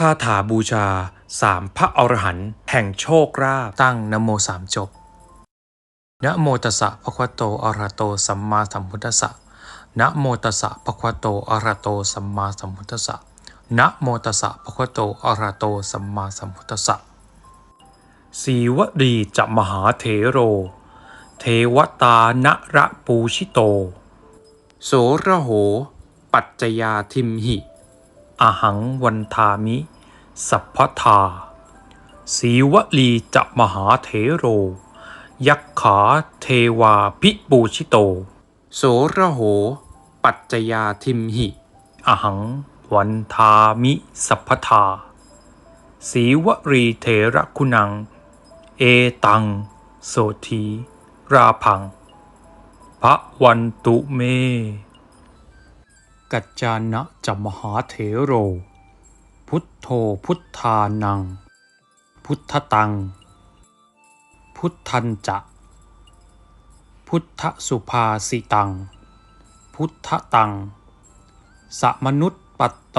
คาถาบูชาสามพระอรหันต์แห่งโชคราภตั้งนโมสามจบนะโมตัสสะภะคะวะโตอะระหะโตสัมมาสัมพุทธัสสะนะโมตัสสะภะคะวะโตอะระหะโตสัมมาสัมพุทธัสสะนะโมตัสสะภะคะวะโตอะรหะโตสัมมาสัมพุทธัสสะสีวดีจะมหาเถโร เทวตานะระปูชิโต โสระโห ปัจจยาทิมหิ อหังวันทามิ สัพพทา สีวลีจะมหาเถโร ยักขาเทวาพิปูชิโต โสระโห ปัจจยาทิมหิ อหังวันทามิสัพพทา สีวรีเถระคุณัง เอตัง โสธีราพังพระวันตุเม กัจจานะจะมหาเถโร พุทโธพุทธานัง พุทธตัง พุทธันจะ พุทธสุภาสิตัง พุทธตัง สมนุตปัตโต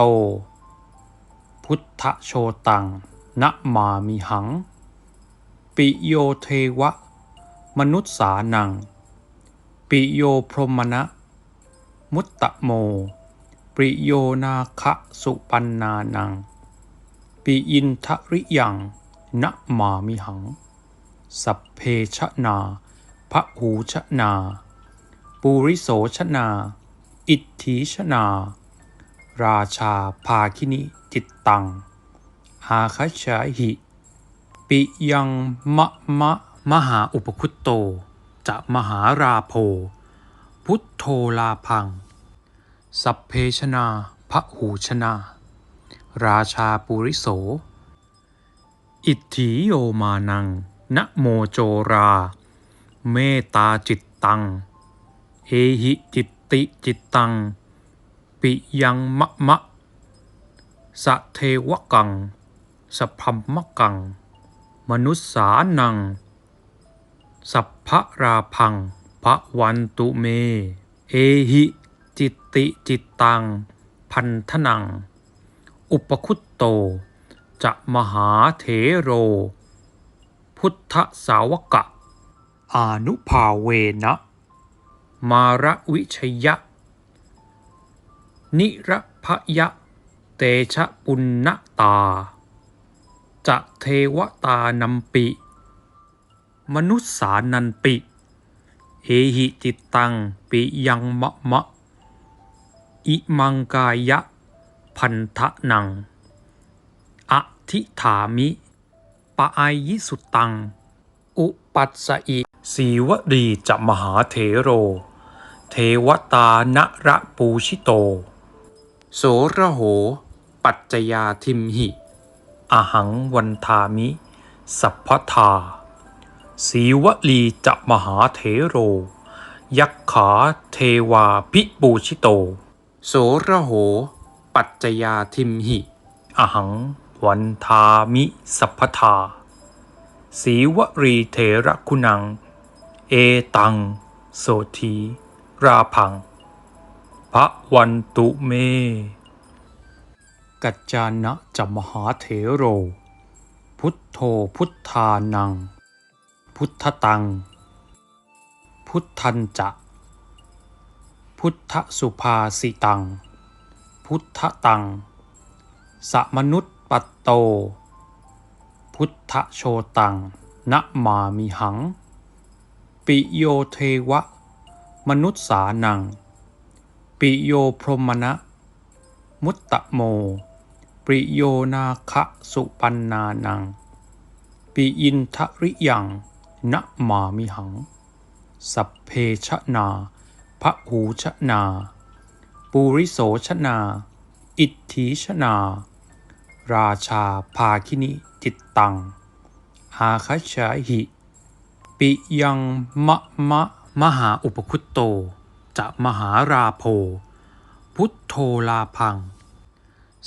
พุทธโชตังนะมามิหัง ปิโยเทวะ มนุษสานัง ปิโยพรหมณะมุตตะโม ปริโยนาคะสุปันนานัง ปิอินทริยังนะมามิหัง สัพเพชนาพระหูชนา ปูริโสชนา อิทธิชนา ราชาภาคินิจิตตังหาคชาหิ ปิยังมะมะมหาอุปคุตโต จะมหาราโพ พุทโธลาพัง สัพเพชนาพระหูชนา ราชาปุริโส อิทธิโยมานัง นะโมโจรา เมตตาจิตตัง เอหิจิตติจิตตัง ปิยังมะมะ สะเทวกัง สพพัมมะกัง มนุษสานัง สัพพราพังพระวันตุเม เอหิ จิตติจิตตัง พันธนัง อุปคุตโต จะมหาเถโร พุทธสาวกะ อนุภาเวนะ มาระวิชยะ นิระพยะ เตชะปุณณตา จะเทวตานัมปิ มนุษสานันปิเอหิจิตตัง ปิยังมะมะ อิมังกายะพันทะนัง อธิถามิ ปะอายิสุตัง อุปัสสอิสีวดีจะมหาเถโร เทวตานะระปูชิโต โสระโห ปัจจยาทิมหิ อหังวันทามิ สัพพทา สีวลีจะมหาเถโร ยักขาเทวาพิปูชิโต โสระโห ปัจจยาทิมหิ อหัง วันทามิสัพพทา สีวรีเถระคุณัง เอตัง โสธีราพัง พระวันตุเม กัจจานะจะมหาเถโร พุทโธพุทธานัง พุทธตัง พุทธันจะ พุทธสุภาสิตัง พุทธตัง สมนุตปัตโต พุทธโชตังนะมามิหัง ปิโยเทวะ มนุษสานัง ปิโยพรหมณะ มุตตะโม ปิโยนาคะสุปันนานัง ปิอินทริยังนะมามิหัง สัพเพชนา พระหูชนา ปูริโสชนา อิทธิชนา ราชาภาคินิจิตตังหาคชาหิ ปิยังมะมะมหาอุปคุตโต จะมหาราโพ พุทโธลาพัง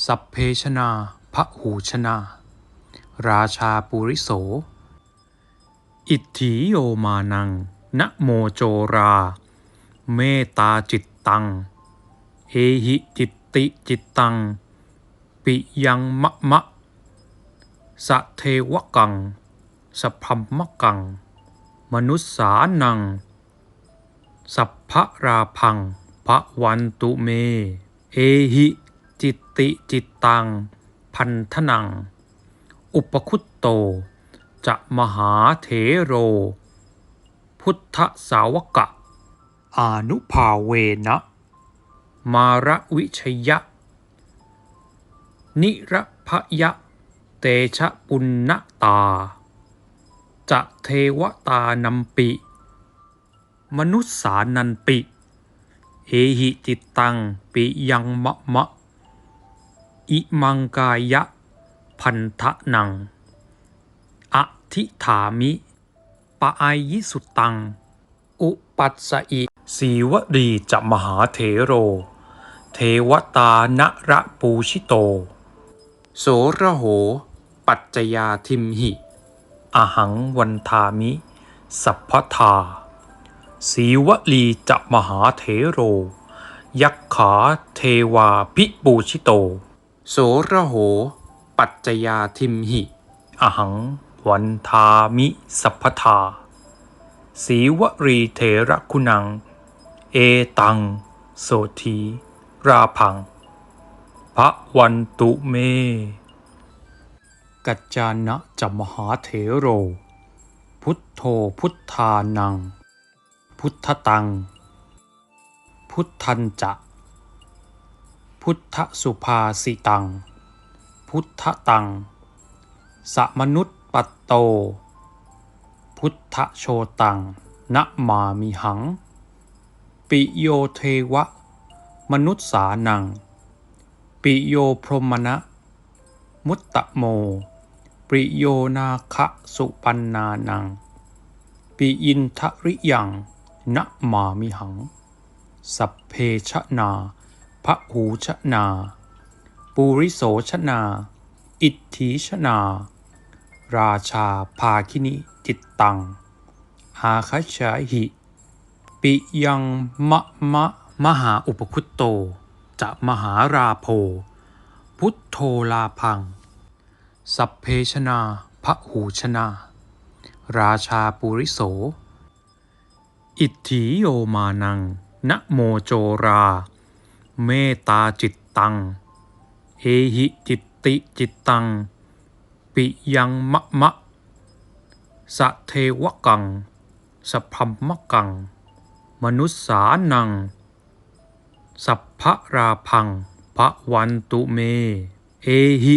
สัพเพชนาพระหูชนา ราชาปุริโส อิทธิโยมานังนะโมโจรา เมตตาจิตตัง เอหิจิตติจิตตัง ปิยังมะมะ สะเทวกัง สพพมมะกัง มนุษสานัง สัพพราพังพระวันตุเม เอหิจิตติจิตตัง พันธนัง อุปคุตโต จะมหาเถโร พุทธสาวกะ อานุภาเวนะ มาระวิชยะ นิระพยะ เตชะปุณณตา จะเทวตานัมปิ มนุษสานันปิ เอหิจิตตังปิยังมะมะ อิมังกายะ พันทะนัง อธิถามิ ปะอายิสุตัง อุปัสสอิ สีวรีจะมหาเถโร เทวตานระปูชิโต โสระโห ปัจจยาทิมหิ อหังวันทามิ สัพพทา สีวลีจะมหาเถโร ยักขาเทวาพิปูชิโต โสระโห ปัจจยาทิมหิ อหังวันทามิสัพพทาสีวรีเถระคุณัง เอตัง โสธีราพังพระวันตุเม กัจจานะจะมหาเถโร พุทโธพุทธานัง พุทธตัง พุทธันจะ พุทธสุภาสิตัง พุทธตัง สมนุตปัตโต พุทธโชตังนะมามิหัง ปิโยเทวะ มนุษสานัง ปิโยพรหมณะ มุตตะโม ปิโยนาคะสุปันนานัง ปิอินทริยังนะมามิหัง สัพเพชนาพระหูชนา ปูริโสชนา อิทธิชนา ราชาภาคินิจิตตัง หาคัจฉาหิ ปิยังมะมะมหาอุปคุตโต จะมหาราโพ พุทโธลาพัง สัพเพชนาพระหูชนา ราชาปุริโส อิทธิโยมานังนะโมโจรา เมตตาจิตตัง เอหิจิตติจิตตัง ปิยังมะมะสะเทวกังสพพัมมะกัง มนุษสานัง สัพพะราพังพระวันตุเม เอหิ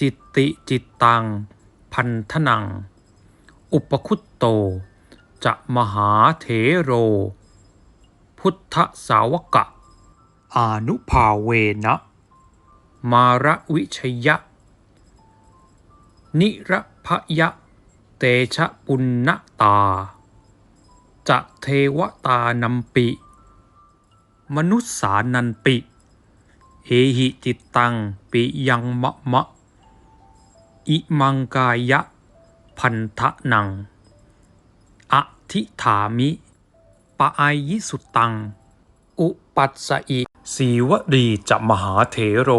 จิตติจิตตัง พันธนัง อุปคุตโต จะมหาเถโร พุทธสาวกะ อนุภาเวนะ มาระวิชยะ นิระพยะ เตชะปุณณตา จะเทวตานัมปิ มนุษสานันปิ เอหิจิตตังปิยังมะมะ อิมังกายะพันทะนัง อธิถามิ ปะอายิสุตัง อุปัสสอิสีวรีจะมหาเถโร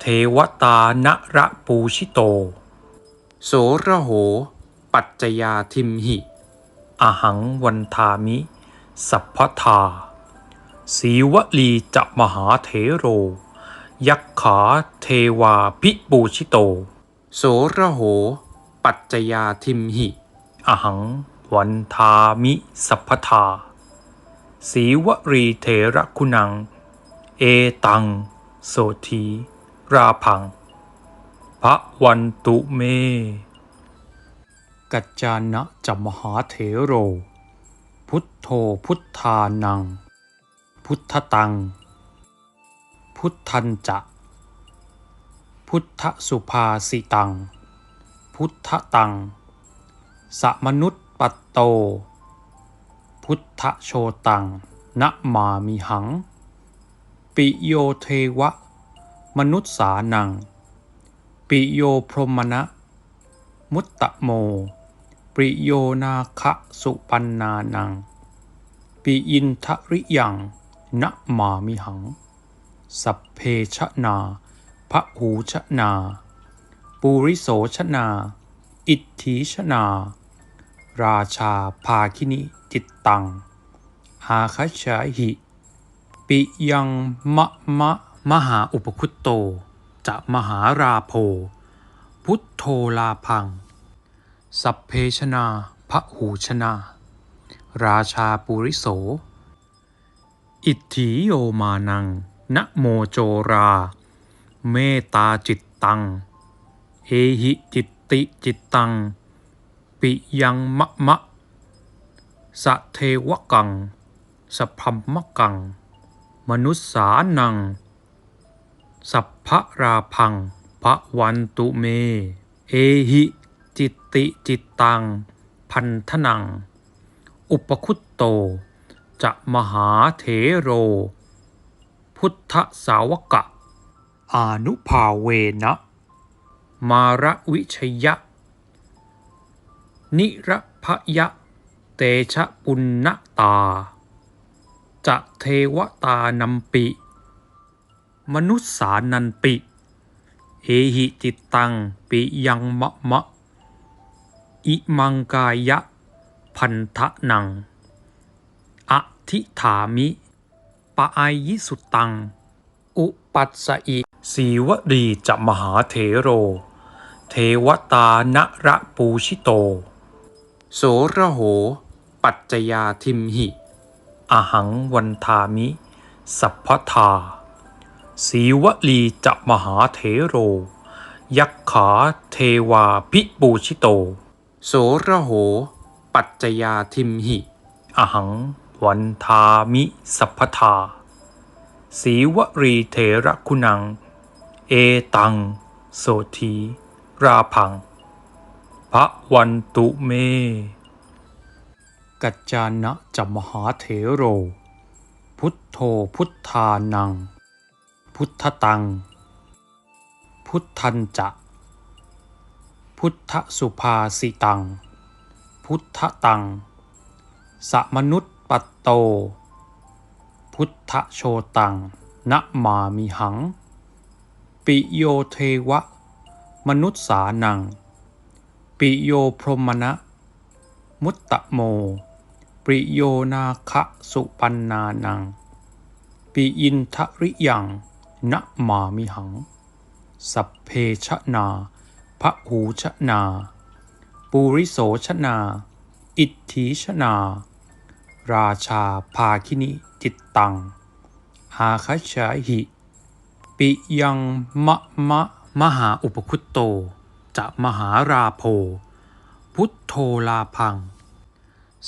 เทวตานระปูชิโต โสระโห ปัจจยาทิมหิ อหังวันทามิ สัพพทา สีวลีจะมหาเถโร ยักขาเทวาพิปูชิโต โสระโห ปัจจยาทิมหิ อหังวันทามิสัพพทา สีวรีเถระคุณัง เอตัง โสธีราพังพระวันตุเม กัจจานะจะมหาเถโร พุทโธพุทธานัง พุทธตัง พุทธันจะ พุทธสุภาสิตัง พุทธตัง สมนุตปัตโต พุทธโชตังนะมามิหัง ปิโยเทวะ มนุษสานัง ปิโยพรหมณะมุตตะโม ริโยนาคะสุปันนานัง ปิอินทริยังนะมามิหัง สัพเพชนาพระหูชนาปุริโสชนา อิทธิชนา ราชาภาคินิจิตตัง หาคชาหิ ปิยังมะมะมหาอุปคุตโต จะมหาราโพ พุทโธลาพัง สัพเพชนาพระหูชนา ราชาปุริโส อิทธิโยมานัง นะโมโจรา เมตตาจิตตัง เอหิจิตติจิตตัง ปิยังมะมะ สะเทวกัง สพพัมมะกัง มนุษสานัง สัพพราพังพระวันตุเม เอหิ จิตติจิตตัง พันธนัง อุปคุตโต จะมหาเถโร พุทธสาวกะ อนุภาเวนะ มาระวิชยะ นิระพยะ เตชะปุณณตา จะเทวตานัมปิ มนุษสานันปิ เอหิจิตตัง ปิยังมะมะ อิมังกายะพันทะนัง อธิถามิ ปะอายิสุตัง อุปัสสอิสีวรีจะมหาเถโร เทวตานระปูชิโต โสระโห ปัจจยาทิมหิ อหังวันทามิ สัพพทา สีวลีจะมหาเถโร ยักขาเทวาพิปูชิโต โสระโห ปัจจยาทิมหิ อหัง วันทามิสัพพทา สีวรีเถระคุณัง เอตัง โสธีราพัง พระวันตุเม กัจจานะจะมหาเถโร พุทโธพุทธานัง พุทธตัง พุทธันจะ พุทธสุภาสิตัง พุทธตัง สมนุตปัตโต พุทธโชตังนะมามิหัง ปิโยเทวะ มนุษสานัง ปิโยพรหมณะ มุตตะโม ปิโยนาคะสุปันนานัง ปิอินทริยังนะมามิหัง สัพเพชนา พระหูชนาปุริโสชนา อิทธิชนา ราชาภาคินิจิตตังหาคชาหิ ปิยังมะมะมหาอุปคุตโต จะมหาราโพ พุทโธลาพัง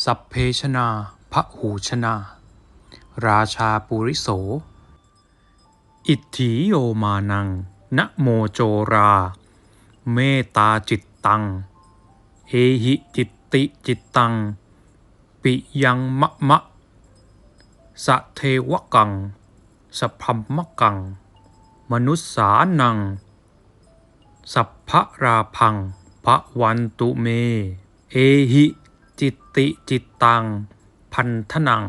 สัพเพชนาพระหูชนา ราชาปุริโส อิทธิโยมานังนะโมโจรา เมตตาจิตตัง เอหิจิตติจิตตัง ปิยังมะมะ สะเทวกังสพพัมมะกัง มนุษสานัง สัพพราพังพระวันตุเม เอหิจิตติจิตตัง พันธนัง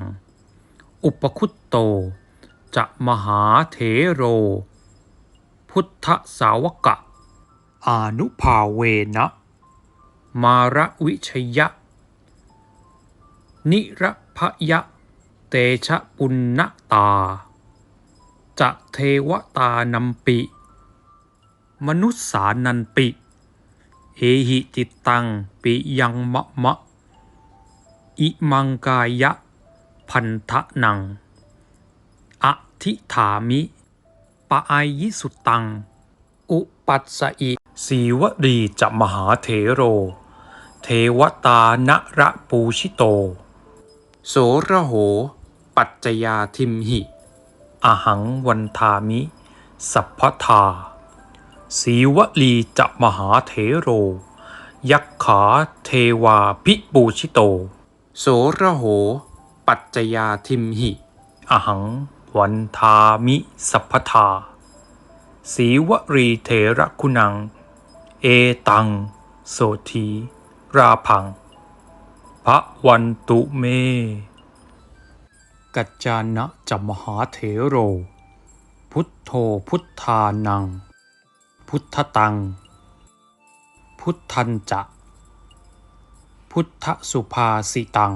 อุปคุตโต จะมหาเถโร พุทธสาวกะ อนุภาเวนะ มาระวิชยะ นิระพยะ เตชะปุณณตา จะเทวตานัมปิ มนุษสานันปิ เอหิจิตตังปิยังมะมะ อิมังกายะ พันทะนังอธิถามิ ปะอายิสุตัง ปัสสอิสีวรีจะมหาเถโร เทวตานระปูชิโต โสระโห ปัจจยาทิมหิ อหังวันทามิ สัพพทา สีวลีจะมหาเถโร ยักขาเทวาพิปูชิโต โสระโห ปัจจยาทิมหิ อหังวันทามิสัพพทา สีวรีเถระคุณัง เอตัง โสธี ราพัง พระวันตุเม กัจจานะจะมหาเถโร พุทโธพุทธานัง พุทธตัง พุทธันจะ พุทธสุภาสิตัง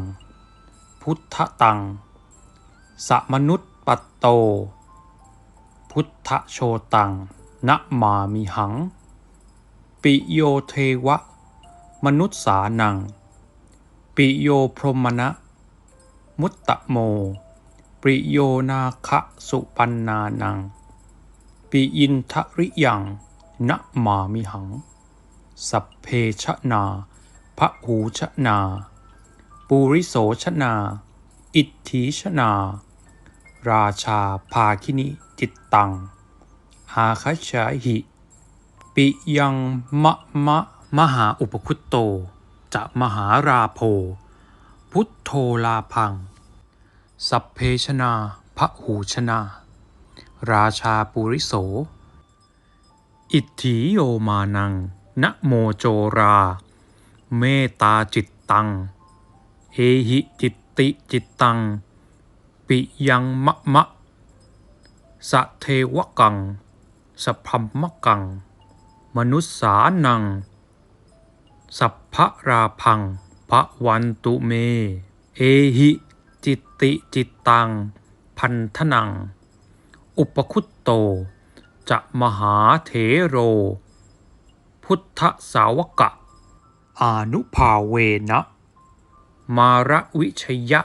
พุทธตัง สมนุตปัตโต พุทธโชตังนะมามิหัง ปิโยเทวะ มนุษสานัง ปิโยพรหมณะ มุตตะโม ปิโยนาคะสุปันนานัง ปิอินทริยังนะมามิหัง สัพเพชนาพระหูชนา ปูริโสชนา อิทธิชนา ราชาภาคินิจิตตังหาคชาหิ ปิยังมะมะมหาอุปคุตโต จะมหาราโพ พุทโธลาพัง สัพเพชนาพระหูชนา ราชาปุริโส อิทธิโยมานัง นะโมโจรา เมตตาจิตตัง เอหิจิตติจิตตัง ปิยังมะมะสะเทวกังสพพมมกัง มนุษสานัง สัพพะราพังพระวันตุเม เอหิ จิตติจิตตัง พันธนัง อุปคุตโต จะมหาเถโร พุทธสาวกะ อนุภาเวนะ มาระวิชยะ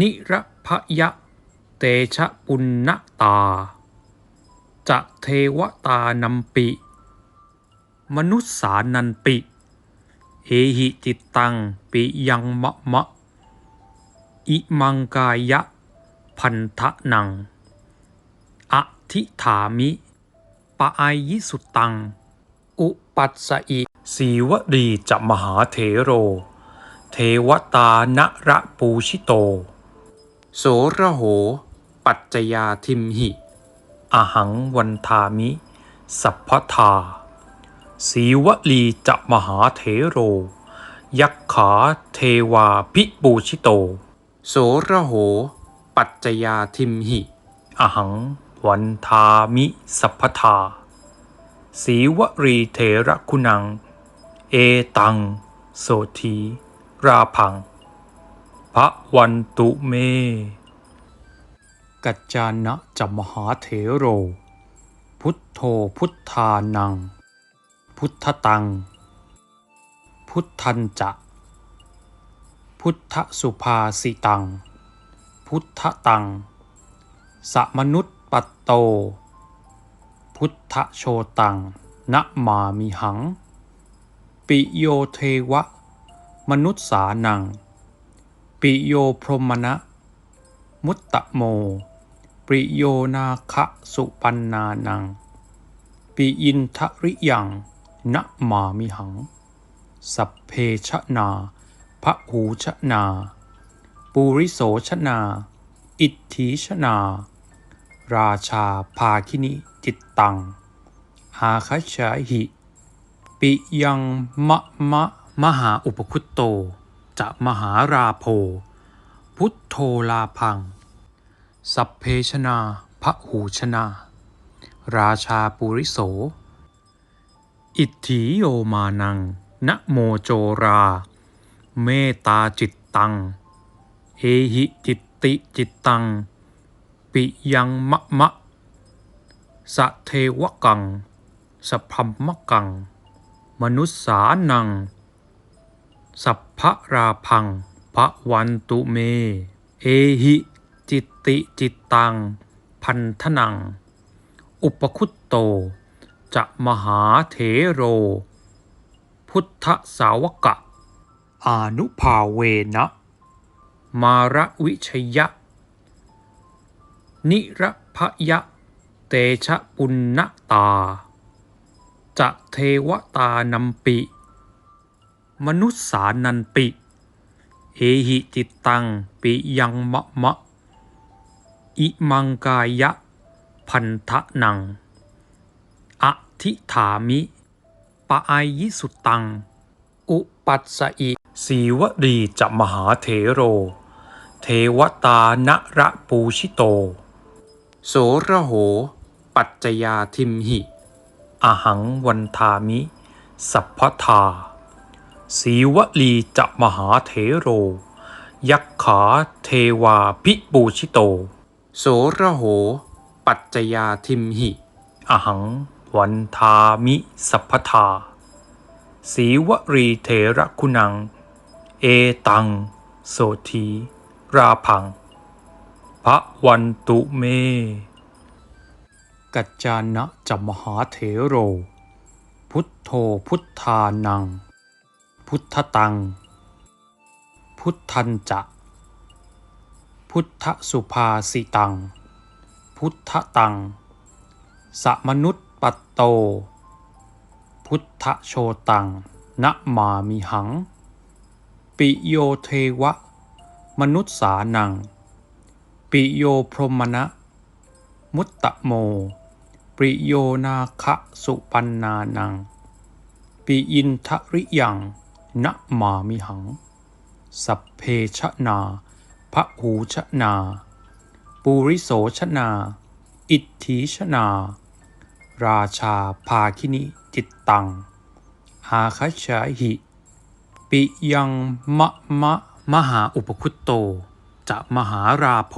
นิระพยะเตชะปุณณตา จะเทวตานัมปิ มนุษสานันปิ เอหิจิตตังปิยังมะมะ อิมังกายะพันทะนัง อธิถามิ ปะอายิสุตัง อุปัสสอิสีวรีจะมหาเถโร เทวตานระปูชิโต โสระโห ปัจจยาทิมหิ อหังวันทามิ สัพพทา สีวลีจะมหาเถโร ยักขาเทวาพิปูชิโต โสระโห ปัจจยาทิมหิ อหังวันทามิสัพพทา สีวรีเถระคุณัง เอตัง โสธีราพัง พระวันตุเม กัจจานะจะมหาเถโร พุทโธพุทธานัง พุทธตัง พุทธันจะ พุทธสุภาสิตัง พุทธตัง สมนุตปัตโต พุทธโชตังนะมามิหัง ปิโยเทวะ มนุษสานัง ปิโยพรหมณะ มุตตะโม ปริโยนาคะสุปันนานัง ปิอินทริยังนะมามิหัง สัพเพชนาพระหูชนา ปูริโสชนา อิทธิชนา ราชาภาคินิจิตตัง หาคชาหิ ปิยังมะมะมหาอุปคุตโต จะมหาราโพ พุทโธลาพัง สัพเพชนาพระหูชนา ราชาปุริโส อิทธิโยมานัง นะโมโจรา เมตตาจิตตัง เอหิจิตติจิตตัง ปิยังมะมะ สะเทวกังสพพัมมกัง มนุษสานัง สัพพราพังพระวันตุเม เอหิ จิตติจิตตัง พันธนัง อุปคุตโต จะมหาเถโร พุทธสาวกะ อนุภาเวนะ มาระวิชยะ นิระพยะ เตชะปุณณตา จะเทวตานัมปิ มนุษสานันปิ เอหิจิตตังปิยังมะมะ อิมังกายะพันทะนัง อธิถามิ ปะอายิสุตัง อุปัสสอิสีวรีจะมหาเถโร เทวตานระปูชิโต โสระโห ปัจจยาทิมหิ อหังวันทามิ สัพพทา สีวลีจะมหาเถโร ยักขาเทวาพิปูชิโต โสระโห ปัจจยาทิมหิ อหัง วันทามิสัพพทา สีวรีเถระคุณัง เอตัง โสทีราพัง พระวันตุเม กัจจานะจะมหาเถโร พุทโธพุทธานัง พุทธตัง พุทธันจะ พุทธสุภาสิตัง พุทธตัง สมนุตปัตโต พุทธโชตังนะมามิหัง ปิโยเทวะ มนุษสานัง ปิโยพรหมณะ มุตตะโมปิโยนาคะสุปันนานัง ปิอินทริยัง นะมามิหัง สัพเพชนาพระหูชนา ปูริโสชนา อิทธิชนา ราชาภาคินิจิตตัง หาคัจฉาหิ ปิยังมะมะมหาอุปคุตโต จะมหาราโพ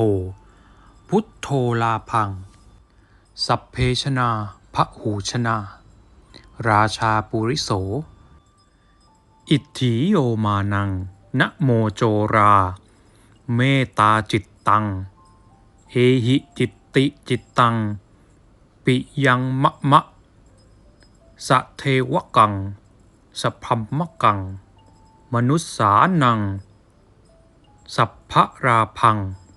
พุทโธลาพัง สัพเพชนาพระหูชนา ราชาปุริโส อิทธิโยมานัง นะโมโจรา เมตตาจิตตัง เอหิจิตติจิตตัง ปิยังมะมะ สะเทวกังสพพัมมะกัง มนุษสานัง สัพพราพัง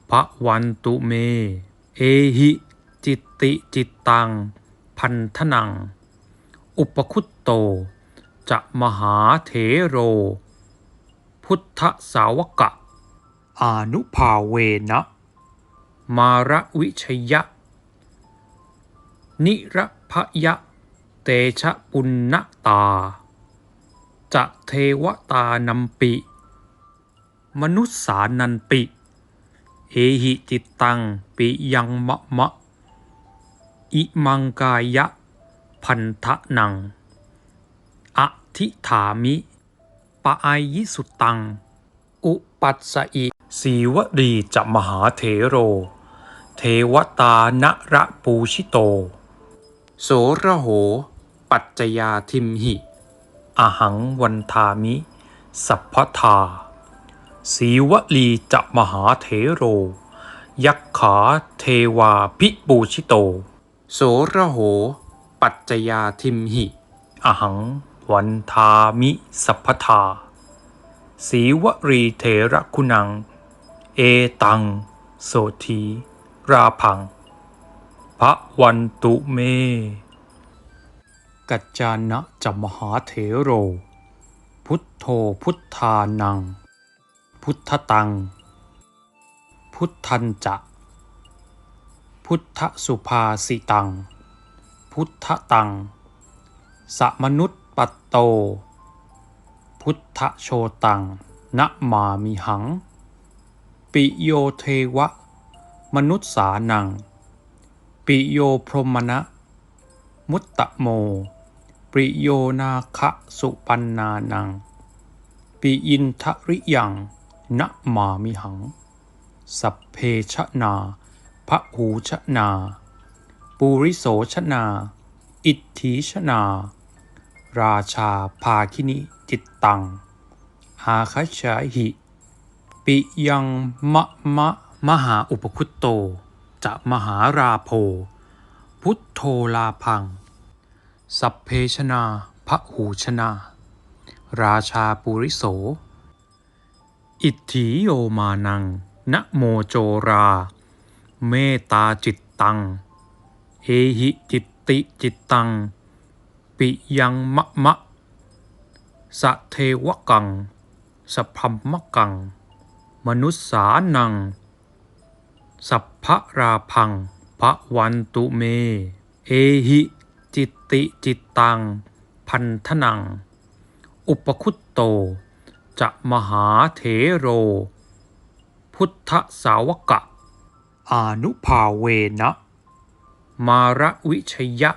พระวันตุเม เอหิจิตติจิตตัง พันธนัง อุปคุตโต จะมหาเถโร พุทธสาวกะอานุภาเวนะ มาระวิชยะ นิระพยะ เตชะปุณณตา จะเทวตานัมปิ มนุษสานันปิ เอหิจิตตังปิยังมะมะ อิมังกายะ พันทะนัง อธิถามิ ปะอายิสุตัง อุปัสสอิสีวดีจะมหาเถโร เทวตานระปูชิโต โสระโห ปัจจยาทิมหิ อหังวันทามิ สัพพทา สีวลีจะมหาเถโร ยักขาเทวาพิปูชิโต โสระโห ปัจจยาทิมหิ อหัง วันทามิสัพพทา สีวรีเถระคุณัง เอตัง โสทีราพัง พระวันตุเม กัจจานะจะมหาเถโร พุทโธพุทธานัง พุทธตัง พุทธันจะ พุทธสุภาสิตัง พุทธตังสมนุตปัต โต พุทธโชตังนะมามิหัง ปิโยเทวะ มนุษสานัง ปิโยพรหมณะ มุตตะโม ปิโยนาคะสุปันนานัง ปิอินทริยังนะมามิหัง สัพเพชนาพระหูชนา ปูริโสชนา อิทธิชนา ราชาภาคินิจิตตังหาคัจฉาหิ ปิยังมะมะมหาอุปคุตโต จะมหาราโพ พุทโธลาพัง สัพเพชนาพระหูชนา ราชาปุริโส อิทธิโยมานัง นะโมโจรา เมตตาจิตตัง เอหิจิตติจิตตัง ปิยังมะมะสะเทวกังสพพมมกัง มนุษสานัง สัพพะราพังพระวันตุเม เอหิ จิตติจิตตัง พันธนัง อุปคุตโต จะมหาเถโร พุทธสาวกะ อนุภาเวนะ มาระวิชยะ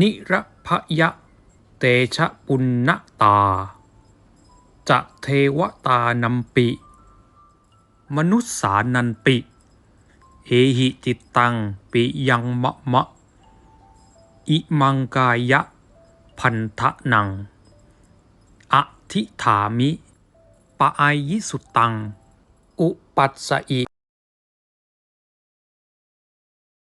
นิรพยะเตชะปุณณตา จะเทวตานัมปิ มนุษสานันปิ เอหิจิตตังปิยังมะมะ อิมังกายะพันทะนัง อธิถามิ ปะอายิสุตัง อุปัสสอิ